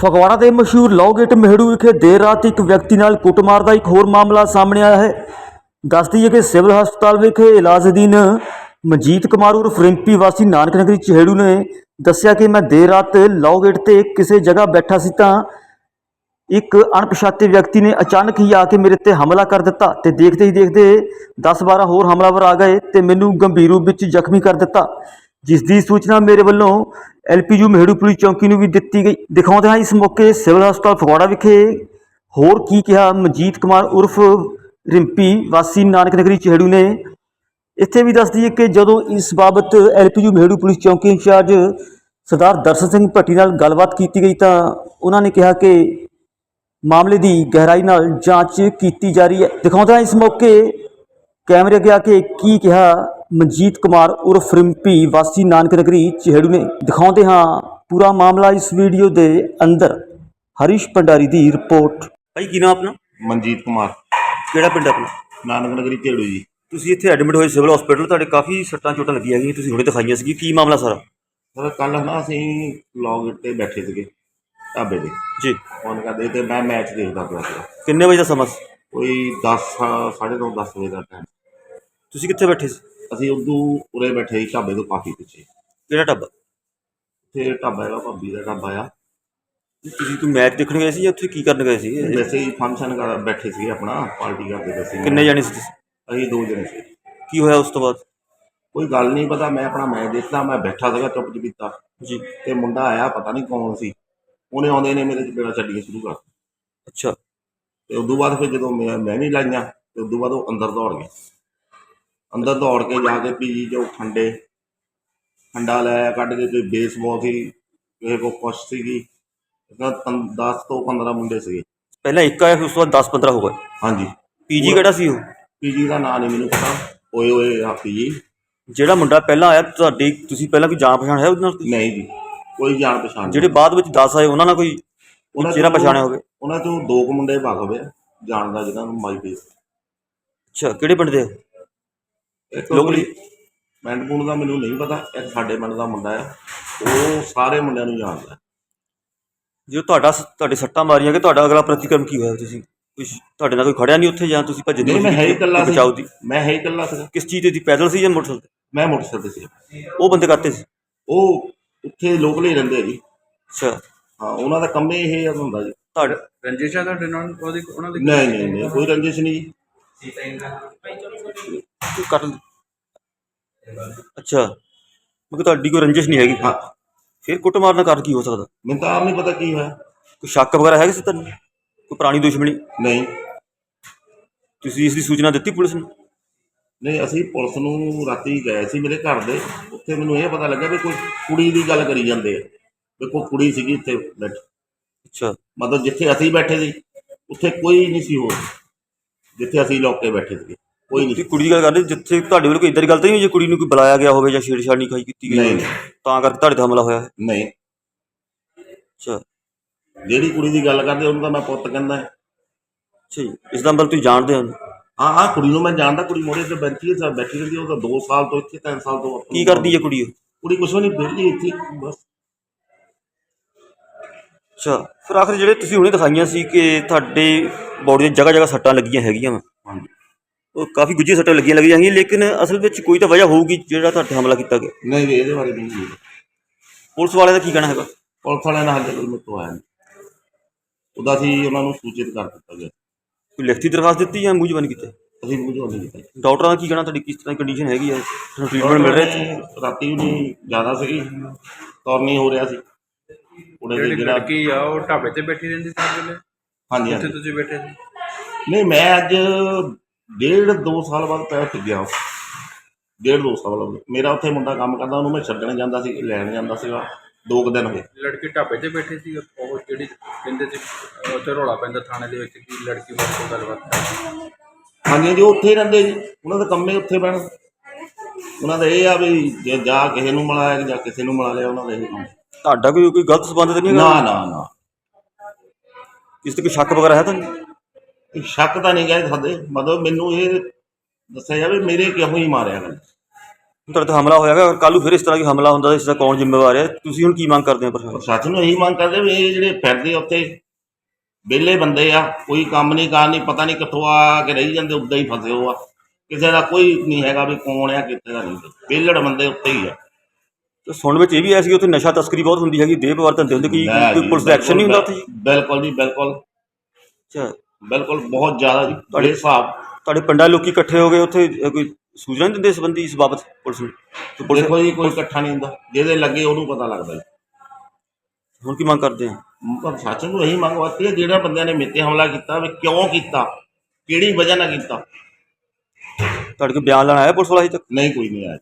ਫਗਵਾੜਾ ਦੇ ਮਸ਼ਹੂਰ ਲੌਗੇਟ ਮਹਿੜੂ ਵਿਖੇ ਦੇਰ ਰਾਤ ਇੱਕ ਵਿਅਕਤੀ ਨਾਲ ਕੁੱਟਮਾਰ ਦਾ ਇੱਕ ਹੋਰ ਮਾਮਲਾ ਸਾਹਮਣੇ ਆਇਆ ਹੈ। ਦੱਸਦੀ ਹੈ ਕਿ ਸਿਵਲ ਹਸਪਤਾਲ ਵਿਖੇ ਇਲਾਜ ਅਧੀਨ ਮਨਜੀਤ ਕੁਮਾਰ ਉਰ ਫਰਿੰਪੀ ਵਾਸੀ ਨਾਨਕ ਨਗਰੀ ਚਿਹੜੂ ਨੇ ਦੱਸਿਆ ਕਿ ਮੈਂ ਦੇਰ ਰਾਤ ਲੌਗੇਟ ਤੇ ਕਿਸੇ ਜਗ੍ਹਾ ਬੈਠਾ ਸੀ ਤਾਂ ਇੱਕ ਅਣਪਛਾਤੇ ਵਿਅਕਤੀ ਨੇ ਅਚਾਨਕ ਹੀ ਆ ਕੇ ਮੇਰੇ ਤੇ ਹਮਲਾ ਕਰ ਦਿੱਤਾ ਤੇ ਦੇਖਦੇ ਹੀ ਦੇਖਦੇ 10-12 ਹੋਰ ਹਮਲਾਵਰ ਆ ਗਏ ਤੇ ਮੈਨੂੰ ਗੰਭੀਰ ਰੂਪ ਵਿੱਚ ਜ਼ਖਮੀ ਕਰ ਦਿੱਤਾ। ਜਿਸ ਦੀ ਸੂਚਨਾ ਮੇਰੇ ਵੱਲੋਂ ਐਲਪੀਯੂ ਮਹਿੜੂ ਪੁਲਿਸ ਚੌਂਕੀ ਨੂੰ ਵੀ ਦਿੱਤੀ ਗਈ। ਦਿਖਾਉਂਦੇ ਹਾਂ ਇਸ ਮੌਕੇ ਸਿਵਲ ਹਸਪਤਾਲ ਫਗਵਾੜਾ ਵਿਖੇ ਹੋਰ ਕੀ ਕਿਹਾ ਮਨਜੀਤ ਕੁਮਾਰ ਉਰਫ ਰਿੰਪੀ, ਵਾਸੀ ਨਾਨਕ ਨਗਰੀ ਚਿਹੜੂ ਨੇ। ਇੱਥੇ ਵੀ ਦੱਸਦੀ ਹੈ ਕਿ ਜਦੋਂ ਇਸ ਬਾਬਤ ਐਲਪੀਯੂ ਮਹਿੜੂ ਪੁਲਿਸ ਚੌਂਕੀ ਇੰਚਾਰਜ ਸਰਦਾਰ ਦਰਸ਼ਨ ਸਿੰਘ ਭੱਟੀ ਨਾਲ ਗੱਲਬਾਤ ਕੀਤੀ ਗਈ ਤਾਂ ਉਹਨਾਂ ਨੇ ਕਿਹਾ ਕਿ ਮਾਮਲੇ ਦੀ ਗਹਿਰਾਈ ਨਾਲ ਜਾਂਚ ਕੀਤੀ ਜਾ ਰਹੀ ਹੈ। ਦਿਖਾਉਂਦਾ ਹਾਂ ਇਸ ਮੌਕੇ ਕੈਮਰੇ ਅੱਗੇ ਆ ਕੇ ਕੀ ਕਿਹਾ ਮਨਜੀਤ ਕੁਮਾਰ ਉਰਫ ਰਿੰਪੀ ਵਾਸੀ ਨਾਨਕ ਨਗਰੀ ਚਿਹੜੂ ਨੇ ਦਿਖਾਉਂਦੇ ਹਾਂ ਪੂਰਾ ਮਾਮਲਾ ਇਸ ਵੀਡੀਓ ਦੇ ਅੰਦਰ। ਹਰੀਸ਼ ਭੰਡਾਰੀ ਦੀ ਰਿਪੋਰਟ। ਭਾਈ ਕੀ ਨਾਮ ਆਪਣਾ? ਮਨਜੀਤ ਕੁਮਾਰ। ਕਿਹੜਾ ਪਿੰਡ ਆਪਣਾ? ਨਾਨਕ ਨਗਰੀ ਢੇੜੂ ਜੀ। ਤੁਸੀਂ ਇੱਥੇ ਐਡਮਿਟ ਹੋਏ ਸਿਵਲ ਹਸਪੀਟਲ ਤੁਹਾਡੇ ਕਾਫੀ ਸੱਟਾਂ ਚੋਟਾਂ ਲੱਗੀਆਂ ਹੈਗੀਆਂ ਤੁਸੀਂ ਹੁਣੇ ਦਿਖਾਈਆਂ ਸੀ ਕੀ ਮਾਮਲਾ ਸਾਰਾ? ਸਰ ਕੱਲ ਨਾ ਅਸੀਂ ਲੌਗ ਤੇ ਬੈਠੇ ਸੀਗੇ ਢਾਬੇ ਤੇ। ਜੀ। ਫੋਨ ਕਰਦੇ ਤੇ ਮੈਂ ਮੈਚ ਦੇਖਦਾ ਪਿਆ ਸੀ ਕਿੰਨੇ ਵਜੇ ਦਾ ਸਮਾਂ ਸੀ? ਕੋਈ 10 ਸਾਢੇ ਨੌ 10 ਵਜੇ ਦਾ ਟਾਈਮ ਤੁਸੀਂ ਕਿੱਥੇ ਬੈਠੇ ਸੀ? ਅਸੀਂ ਉਦੋਂ ਉਰੇ ਬੈਠੇ ਸੀ ਢਾਬੇ ਤੋਂ ਕਾਫੀ ਪਿੱਛੇ। ਕਿਹੜਾ ਢਾਬਾ? ਤੇ ਢਾਬਾ ਹੈਗਾ ਭਾਬੀ ਦਾ ਢਾਬਾ ਆ। ਤੁਸੀਂ ਕੋਈ ਮੈਚ ਦੇਖਣ ਗਏ ਸੀ ਜਾਂ ਉੱਥੇ ਕੀ ਕਰਨ ਗਏ ਸੀ? ਵੈਸੇ ਹੀ ਫੰਕਸ਼ਨ ਕਰ ਬੈਠੇ ਸੀ ਆਪਣਾ ਪਾਰਟੀ ਕਰਦੇ ਪਏ ਸੀ। ਕਿੰਨੇ ਜਾਣੇ ਸੀ ਤੁਸੀਂ? ਅਸੀਂ ਦੋ ਜਣੇ ਸੀ। ਕੀ ਹੋਇਆ ਉਸ ਤੋਂ ਬਾਅਦ? ਕੋਈ ਗੱਲ ਨਹੀਂ ਪਤਾ ਮੈਂ ਆਪਣਾ ਮੈਚ ਦੇਖਦਾ ਮੈਂ ਬੈਠਾ ਸੀਗਾ ਚੁੱਪ ਚਪੀਤਾ ਜੀ। ਤੇ ਮੁੰਡਾ ਆਇਆ ਪਤਾ ਨਹੀਂ ਕੌਣ ਸੀ। ਉਹਨੇ ਆਉਂਦੇ ਨੇ ਮੇਰੇ ਚ ਬੇੜਾ ਛੱਡੀਆਂ ਸ਼ੁਰੂ ਕਰ ਅੱਛਾ। ਤੇ ਉਦੋਂ ਬਾਅਦ ਫਿਰ ਜਦੋਂ ਮੈਂ ਮੈਂ ਵੀ ਲਾਈਆਂ ਤੇ ਉਦੋਂ ਬਾਅਦ ਉਹ ਅੰਦਰ ਦੌੜ ਗਏ। ਅੰਦਰ ਦੌੜ ਕੇ ਜਾ ਕੇ ਪੀਜੀ ਚੋਂ ਖੰਡੇ ਖੰਡਾ ਲੈ ਕੱਢ ਕੇ ਕੋਈ ਬੇਸਬਾਲ ਸੀ ਕਿਸੇ ਕੋ ਕੁਛ ਸੀਗੀ। 10 ਤੋਂ 15 ਮੁੰਡੇ ਸੀਗੇ। ਪਹਿਲਾਂ ਇੱਕ ਆਇਆ ਫਿਰ ਉਸ ਤੋਂ ਬਾਅਦ 10 15 ਹੋ ਗਏ। ਹਾਂਜੀ। ਪੀਜੀ ਕਿਹੜਾ ਸੀ ਉਹ? ਪੀਜੀ ਦਾ ਨਾਂ ਨਹੀਂ ਮੈਨੂੰ ਪਤਾ। ਓਏ ਓਏ ਆ ਪੀਜੀ ਜਿਹੜਾ ਮੁੰਡਾ ਪਹਿਲਾਂ ਆਇਆ ਤੁਹਾਡੀ ਤੁਸੀਂ ਪਹਿਲਾਂ ਕੋਈ ਜਾਣ ਪਛਾਣ ਹੈ ਉਹਦੇ ਨਾਲ? ਨਹੀਂ ਜੀ ਕੋਈ ਜਾਣ ਪਛਾਣ ਨਹੀਂ। ਜਿਹੜੇ ਬਾਅਦ ਵਿੱਚ 10 ਆਏ ਉਹਨਾਂ ਨਾਲ ਕੋਈ ਉਹਨਾਂ ਚਿਹਰਾ ਪਛਾਣਿਆ ਹੋਵੇ? ਉਹਨਾਂ ਚੋਂ ਦੋ ਕੁ ਮੁੰਡੇ ਭੱਗ ਆ, ਜਾਣਦਾ ਜਿਹਨਾਂ ਨੂੰ ਮਾਈ ਫੇਸ ਅੱਛਾ ਕਿਹੜੇ ਪਿੰਡ ਦੇ ਲੋਕਲੀ? ਪਿੰਡ ਪੁੰਡ ਦਾ ਮੈਨੂੰ ਨਹੀਂ ਪਤਾ ਇੱਕ ਸਾਡੇ ਪਿੰਡ ਦਾ ਮੁੰਡਾ ਆ। ਉਹ ਸਾਰੇ ਮੁੰਡਿਆਂ ਨੂੰ ਜਾਣਦਾ ਜੋ ਤੁਹਾਡਾ ਤੁਹਾਡੇ ਸੱਟਾਂ ਮਾਰੀਆਂ ਕਿ ਤੁਹਾਡਾ ਅਗਲਾ ਪ੍ਰਤੀਕਰਮ ਕੀ ਹੋਇਆ ਤੁਸੀਂ? ਕੁਛ ਤੁਹਾਡੇ ਨਾਲ ਕੋਈ ਖੜਿਆ ਨਹੀਂ ਉੱਥੇ ਜਾਂ ਤੁਸੀਂ ਭੱਜੇ ਨਹੀਂ ਮੈਂ ਹੈ ਹੀ ਇਕੱਲਾ ਸੀ। ਬਚਾਓ ਦੀ? ਮੈਂ ਹੈ ਹੀ ਇਕੱਲਾ ਸੀ ਕਿਸ ਚੀਜ਼ ਤੇ ਸੀ ਪੈਦਲ ਸੀ ਜਾਂ ਮੋਟਰਸਾਈਕਲ ਤੇ? ਮੈਂ ਮੋਟਰਸਾਈਕਲ ਤੇ ਸੀ। ਉਹ ਬੰਦੇ ਕਰਤੇ ਸੀ? ਉਹ ਉੱਥੇ ਲੋਕਲ ਹੀ ਰਹਿੰਦੇ ਆ ਜੀ। ਅੱਛਾ। ਹਾਂ ਉਹਨਾਂ ਦਾ ਕੰਮ ਹੀ ਇਹ ਹੁੰਦਾ ਜੀ। ਤੁਹਾਡੇ ਰੰਜਿਸ਼ ਆ ਤੁਹਾਡੇ ਨਾਲ? ਉਹਦੀ ਉਹਨਾਂ ਦੀ ਨਹੀਂ ਨਹੀਂ ਨਹੀਂ ਕੋਈ ਰੰਜਿਸ਼ ਨਹੀਂ ਜੀ। ਕੋਈ ਕੱਟ ਅੱਛਾ। ਕਿਉਂਕਿ ਤੁਹਾਡੀ ਕੋਈ ਰੰਜਿਸ਼ ਨਹੀਂ ਹੈਗੀ। ਹਾਂ। ਫਿਰ ਕੁੱਟ ਮਾਰਨ ਦਾ ਕਾਰਨ ਕੀ ਹੋ ਸਕਦਾ? ਮੈਨੂੰ ਤਾਂ ਆਪ ਨਹੀਂ ਪਤਾ ਕੀ ਹੋਇਆ। ਕੋਈ ਸ਼ੱਕ ਵਗੈਰਾ ਹੈ ਕਿਸੇ ਤੁਹਾਨੂੰ ਕੋਈ ਪੁਰਾਣੀ ਦੁਸ਼ਮਣੀ? ਨਹੀਂ। ਤੁਸੀਂ ਇਸ ਦੀ ਸੂਚਨਾ ਦਿੱਤੀ ਪੁਲਿਸ ਨੂੰ? ਨਹੀਂ ਅਸੀਂ ਪੁਲਿਸ ਨੂੰ ਰਾਤੀ ਗਏ ਸੀ ਮੇਰੇ ਘਰ ਦੇ। ਉੱਥੇ ਮੈਨੂੰ ਇਹ ਪਤਾ ਲੱਗਾ ਵੀ ਕੋਈ ਕੁੜੀ ਦੀ ਗੱਲ ਕਰੀ ਜਾਂਦੇ ਆ। ਵੀ ਕੋਈ ਕੁੜੀ ਸੀਗੀ ਇੱਥੇ ਬੈਠੀ। ਅੱਛਾ। ਮਤਲਬ ਜਿੱਥੇ ਅਸੀਂ ਬੈਠੇ ਸੀ ਉੱਥੇ ਕੋਈ ਨਹੀਂ ਸੀ ਹੋਰ। ਜਿੱਥੇ ਅਸੀਂ ਲੋਕ ਕੇ ਬੈਠੇ ਸੀ ਕੋਈ ਨਹੀਂ। ਕੁੜੀ ਦੀ ਗੱਲ ਕਰਦੇ ਜਿੱਥੇ ਤੁਹਾਡੇ ਵੱਲੋਂ ਕੋਈ ਇਦਾਂ ਦੀ ਗੱਲ ਤਾਂ ਨਹੀਂ ਹੋਈ ਜੇ ਕੁੜੀ ਨੂੰ ਕੋਈ ਬੁਲਾਇਆ ਗਿਆ ਹੋਵੇ ਜਾਂ ਛੇੜਛਾੜ ਖਾਈ ਕੀਤੀ ਗਈ ਨਹੀਂ। ਹੋਵੇ ਤਾਂ ਕਰਕੇ ਤੁਹਾਡੇ ਤੇ ਹਮਲਾ ਹੋਇਆ ਹੈ? ਨਹੀਂ। ਅੱਛਾ। ਜਿਹੜੀ ਕੁੜੀ ਦੀ ਗੱਲ ਕਰਦੇ ਉਹਨੂੰ ਤਾਂ ਮੈਂ ਪੁੱਤ ਕਹਿੰਦਾ ਅੱਛਾ ਜੀ ਇਸ ਦਾ ਮਤਲਬ ਤੁਸੀਂ ਜਾਣਦੇ ਹੋ ਹਾਂ ਹਾਂ ਕੁੜੀ ਨੂੰ ਮੈਂ ਜਾਣਦਾ ਕੁੜੀ ਮੋੜੇ ਤੇ ਬੈਠੀ ਹੈ ਸਭ ਬੈਠੀ ਰਹਿੰਦੀ ਹੈ, ਉਹ ਤਾਂ 2 ਸਾਲ ਤੋਂ ਇੱਥੇ 3 ਸਾਲ ਤੋਂ ਕੀ ਕਰਦੀ ਹੈ ਕੁੜੀ ਉਹ? ਕੁੜੀ ਕੁਛ ਵੀ ਨਹੀਂ ਵਿਹਲੀ ਇੱਥੇ ਬਸ। ਅੱਛਾ ਫਿਰ ਆਖਰ ਜਿਹੜੇ ਤੁਸੀਂ ਹੁਣੇ ਦਿਖਾਈਆਂ ਸੀ ਕਿ ਤੁਹਾਡੇ ਬੋਡੀ ਦੀ ਜਗ੍ਹਾ ਜਗ੍ਹਾ ਸੱਟਾਂ ਲੱਗੀਆਂ ਹੈਗੀਆਂ ਵਾ ਉਹ ਕਾਫੀ ਗੁੱਝੀਆਂ ਸੱਟਾਂ ਲੱਗੀਆਂ ਲੱਗੀਆਂ ਹੈਗੀਆਂ ਲੇਕਿਨ ਅਸਲ ਵਿੱਚ ਕੋਈ ਤਾਂ ਵਜ੍ਹਾ ਹੋਊਗੀ ਜਿਹੜਾ ਤੁਹਾਡੇ ਹਮਲਾ ਕੀਤਾ ਗਿਆ। ਨਹੀਂ ਵੀ ਇਹਦੇ ਬਾਰੇ ਨਹੀਂ ਜੀ। ਪੁਲਿਸ ਵਾਲਿਆਂ ਦਾ ਕੀ ਕਹਿਣਾ ਹੈਗਾ? ਪੁਲਿਸ ਵਾਲਿਆਂ ਨਾਲ ਹਾਲੇ ਕੋਈ ਮੇਰੇ ਤੋਂ ਆਇਆ ਨਹੀਂ। ਉਹਦਾ ਸੀ ਉਹਨਾਂ ਨੂੰ ਸੂਚਿਤ ਕਰ ਦਿੱਤਾ ਗਿਆ। ਕੋਈ ਲਿਖਤੀ ਦਰਖਾਸਤ ਦਿੱਤੀ ਜਾਂ ਮੂੰਹ ਜ਼ਬਾਨੀ ਕੀਤਾ? ਅਸੀਂ ਬੁਝੋ ਨਹੀਂ ਕੀਤਾ ਡਾਕਟਰਾਂ ਦਾ ਕੀ ਕਹਿਣਾ ਤੁਹਾਡੀ ਕਿਸ ਤਰ੍ਹਾਂ ਕੰਡੀਸ਼ਨ ਹੈਗੀ ਹੈ ਤੁਹਾਨੂੰ ਟ੍ਰੀਟਮੈਂਟ ਮਿਲ ਰਿਹਾ ਇੱਥੇ? ਰਾਤੀ ਵੀ ਜ਼ਿਆਦਾ ਸੀਗੀ। ਤੁਰ ਨਹੀਂ ਹੋ ਰਿਹਾ ਸੀ। ਉਹਦੇ ਜਿਹੜੀ ਜਿਹੜਾ ਲੜਕੀ ਆ ਉਹ ਢਾਬੇ ਤੇ ਬੈਠੀ ਰਹਿੰਦੀ ਸੀ। ਵੇਲੇ ਹਾਂਜੀ। ਹਾਂਜੀ ਤੁਸੀਂ ਬੈਠੇ ਸੀ। ਨਹੀਂ ਮੈਂ ਅੱਜ ਡੇਢ ਦੋ ਸਾਲ ਬਾਅਦ ਪੈਰ ਟਿਕ ਗਿਆ ਡੇਢ ਦੋ ਸਾਲ ਹੋ ਗਏ ਮੇਰਾ ਉੱਥੇ ਮੁੰਡਾ ਕੰਮ ਕਰਦਾ ਉਹਨੂੰ ਮੈਂ ਛੱਡਣ ਜਾਂਦਾ ਸੀ ਲੈਣ ਜਾਂਦਾ ਸੀਗਾ ਦੋ ਕੁ ਦਿਨ ਹੋਏ ਲੜਕੀ ਢਾਬੇ ਤੇ ਬੈਠੀ ਸੀ ਉਹ ਜਿਹੜੀ ਕਹਿੰਦੇ ਸੀ ਉੱਥੇ ਰੌਲਾ ਪੈਂਦਾ ਥਾਣੇ ਦੇ ਵਿੱਚ ਕਿ ਲੜਕੀ ਬਾਰੇ ਕੋਈ ਗੱਲਬਾਤ। ਹਾਂਜੀ ਜੀ ਉਹ ਉੱਥੇ ਹੀ ਰਹਿੰਦੇ ਜੀ। ਉਹਨਾਂ ਦਾ ਕੰਮ ਹੀ ਉੱਥੇ ਬਹਿਣ ਉਹਨਾਂ ਦਾ ਇਹ ਆ ਵੀ ਜੇ ਜਾ ਕਿਸੇ ਨੂੰ ਮਿਲਾਇਆ ਜਾਂ ਕਿਸੇ ਨੂੰ ਮਿਲਾ ਲਿਆ ਉਹਨਾਂ ਦਾ ਇਹ ਕੰਮ। ਤੁਹਾਡਾ ਕੋਈ ਕੋਈ ਗਲਤ ਸਬੰਧ ਤਾਂ ਨਹੀਂ ਨਾ ਹੈਗਾ ਨਾ ਨਾ। ਕਿਸੇ ਤੇ ਕੋਈ ਸ਼ੱਕ ਵਗੈਰਾ ਹੈ ਤੁਹਾਨੂੰ? ਇਹ ਸ਼ੱਕ ਤਾਂ ਨਹੀਂ ਗਏ ਸਾਡੇ ਮਤਲਬ ਮੈਨੂੰ ਇਹ ਦੱਸਿਆ ਜਾਵੇ ਮੇਰੇ ਕਿਉਂ ਹੀ ਮਾਰਿਆ ਗੱਲ ਤੁਹਾਡੇ ਤੇ ਹਮਲਾ ਹੋਇਆਗਾ ਅਗਰ ਕੱਲ੍ਹ ਨੂੰ ਫਿਰ ਇਸ ਤਰ੍ਹਾਂ ਦੀ ਹਮਲਾ ਹੁੰਦਾ ਤਾਂ ਇਸ ਦਾ ਕੌਣ ਜ਼ਿੰਮੇਵਾਰ ਹੈ? ਤੁਸੀਂ ਹੁਣ ਕੀ ਮੰਗ ਕਰਦੇ ਹੋ ਪ੍ਰਸ਼ਾਸਨ ਪ੍ਰਸ਼ਾਸਨ ਨੂੰ ਇਹੀ ਮੰਗ ਕਰਦੇ ਵੀ ਇਹ ਜਿਹੜੇ ਫਿਰਦੇ ਉੱਥੇ ਵਿਹਲੇ ਬੰਦੇ ਆ ਕੋਈ ਕੰਮ ਨਹੀਂ ਕਾਰ ਨਹੀਂ ਪਤਾ ਨਹੀਂ ਕਿੱਥੋਂ ਆ ਕੇ ਰਹੀ ਜਾਂਦੇ ਉੱਦਾਂ ਹੀ ਫਸੇ ਹੋ ਆ ਕਿਸੇ ਦਾ ਕੋਈ ਨਹੀਂ ਹੈਗਾ ਵੀ ਕੌਣ ਆ ਕਿੱਥੇ ਦਾ ਨਹੀਂ। ਵਿਹਲੜ ਬੰਦੇ ਉੱਤੇ ਹੀ ਆ। ਤੇ ਸੁਣਨ ਵਿੱਚ ਇਹ ਵੀ ਆਇਆ ਸੀ ਉੱਥੇ ਨਸ਼ਾ ਤਸਕਰੀ ਬਹੁਤ ਹੁੰਦੀ ਹੈਗੀ ਦੇਹ ਪਵਾਰ ਧੰਦੇ ਹੁੰਦੇ ਕੀ ਕੋਈ ਪੁਲਿਸ ਦਾ ਐਕਸ਼ਨ ਨਹੀਂ ਹੁੰਦਾ ਉੱਥੇ ਬਿਲਕੁਲ ਜੀ ਬਿਲਕੁਲ। ਅੱਛਾ। ਬਿਲਕੁਲ ਬਹੁਤ ਜ਼ਿਆਦਾ ਜੀ ਬੜੇ ਹਿਸਾਬ ਤੁਹਾਡੇ ਪਿੰਡਾਂ ਲੋਕੀ ਇਕੱਠੇ ਹੋ ਗਏ ਉੱਥੇ ਅ, ਕੋਈ ਸੂਚਨਾ ਨਹੀਂ ਦਿੰਦੇ ਇਸ ਸੰਬੰਧੀ ਇਸ ਬਾਬਤ ਪੁਲਿਸ ਨੂੰ? ਤੇ ਪੁਲਿਸ ਦੇਖੋ ਜੀ ਕੋਈ ਇਕੱਠਾ ਨਹੀਂ ਹੁੰਦਾ। ਜਿਹਦੇ ਲੱਗੇ ਉਹਨੂੰ ਪਤਾ ਲੱਗਦਾ ਜੀ। ਹੁਣ ਕੀ ਮੰਗ ਕਰਦੇ ਆ? ਪ੍ਰਸ਼ਾਸਨ ਨੂੰ ਇਹੀ ਮੰਗ ਵਾਸਤੇ ਜਿਹੜਾ ਬੰਦਿਆਂ ਨੇ ਮਿੱਤੇ ਹਮਲਾ ਕੀਤਾ ਵੀ ਕਿਉਂ ਕੀਤਾ? ਕਿਹੜੀ ਵਜ੍ਹਾ ਨਾਲ ਕੀਤਾ? ਤੁਹਾਡੇ ਕੋਲ ਬਿਆਨ ਲੈਣ ਆਇਆ ਪੁਲਿਸ ਵਾਲਾ ਅਜੇ ਤੱਕ? ਨਹੀਂ ਕੋਈ ਨਹੀਂ ਆਇਆ